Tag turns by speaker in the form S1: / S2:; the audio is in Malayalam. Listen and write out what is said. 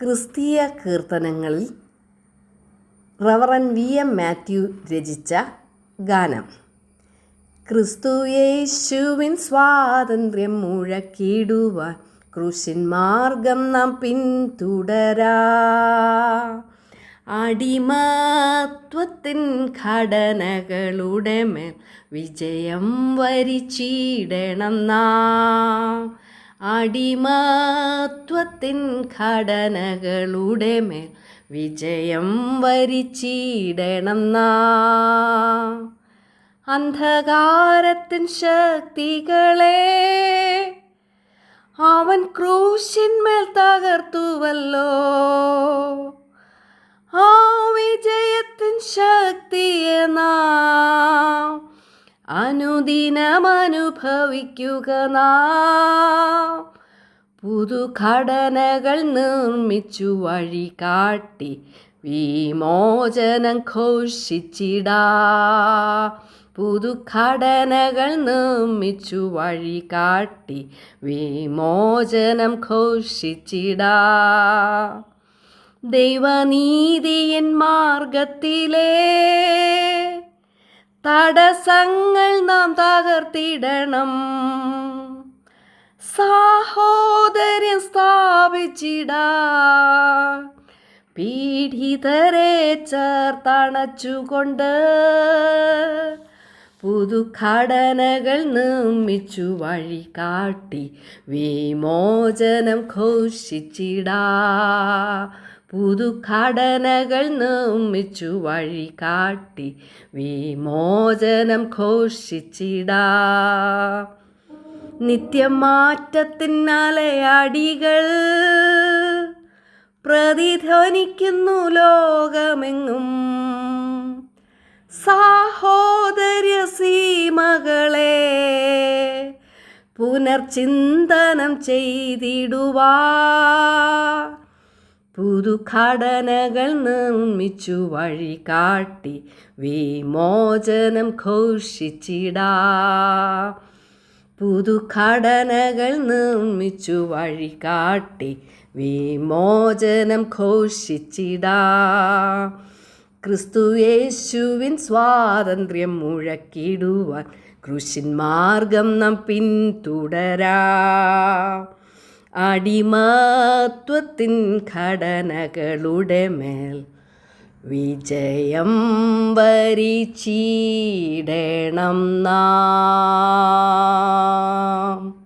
S1: ക്രിസ്തീയ കീർത്തനങ്ങളിൽ റവറൻ വി എം മാത്യു രചിച്ച ഗാനം. ക്രിസ്തുയേശുവിൻ സ്വാതന്ത്ര്യം മുഴക്കിടുവാൻ ക്രൂശിൻ മാർഗം നാം പിന്തുടരാ. അടിമത്വത്തിൻ ഘടനകളുടെ മേൽ വിജയം വരിച്ചിടണം നാം. അടിമത്വത്തിൻ ഘടനകളുടെ മേൽ വിജയം വരിച്ചിടണം നാ. അന്ധകാരത്തിൻ ശക്തികളെ അവൻ ക്രൂശിന്മേൽ തകർത്തുവല്ലോ. ആ വിജയത്തിൻ ശക്തിയെ നാം അനുദിനം അനുഭവിക്കുക നാം. പുതുഘടനകൾ നിർമ്മിച്ചു വഴി കാട്ടി വിമോചനം ഘോഷിച്ചിടാ. പുതുഘടനകൾ നിർമ്മിച്ചു വഴി കാട്ടി വിമോചനം ഘോഷിച്ചിടാ. ദൈവനീതിയൻ മാർഗത്തിലെ തടസ്സങ്ങൾ നാം തകർത്തിടണം. സാഹോദര്യം സ്ഥാപിച്ചിട. പീഡിതരെ ചേർത്തണച്ചുകൊണ്ട് പുതുഘടനകൾ നിർമ്മിച്ചു വഴി കാട്ടി വിമോചനം ഘോഷിച്ചിടാ. പുതുഘടനകൾ നിർമ്മിച്ചു വഴി കാട്ടി വിമോചനം ഘോഷിച്ചിടാ. നിത്യമാറ്റത്തിനാലയാടികൾ പ്രതിധ്വനിക്കുന്നു ലോകമെങ്ങും. സാഹോദര്യ സീമകളെ പുനർചിന്തനം ചെയ്തിടുവാ. പുതുഘടനകൾ നിർമ്മിച്ചു വഴി കാട്ടി വിമോചനം ഘോഷിച്ചിടാ. പുതുഘടനകൾ നിർമ്മിച്ചു വഴി കാട്ടി വിമോചനം ഘോഷിച്ചിടാ. ക്രിസ്തുയേശുവിൻ സ്വാതന്ത്ര്യം മുഴക്കിടുവാൻ കൃഷിൻ മാർഗം നാം പിന്തുടരാ. അടിമത്വത്തിൻ ഘടനകളുടെ മേൽ വിജയം വരിച്ചിടണം നാം.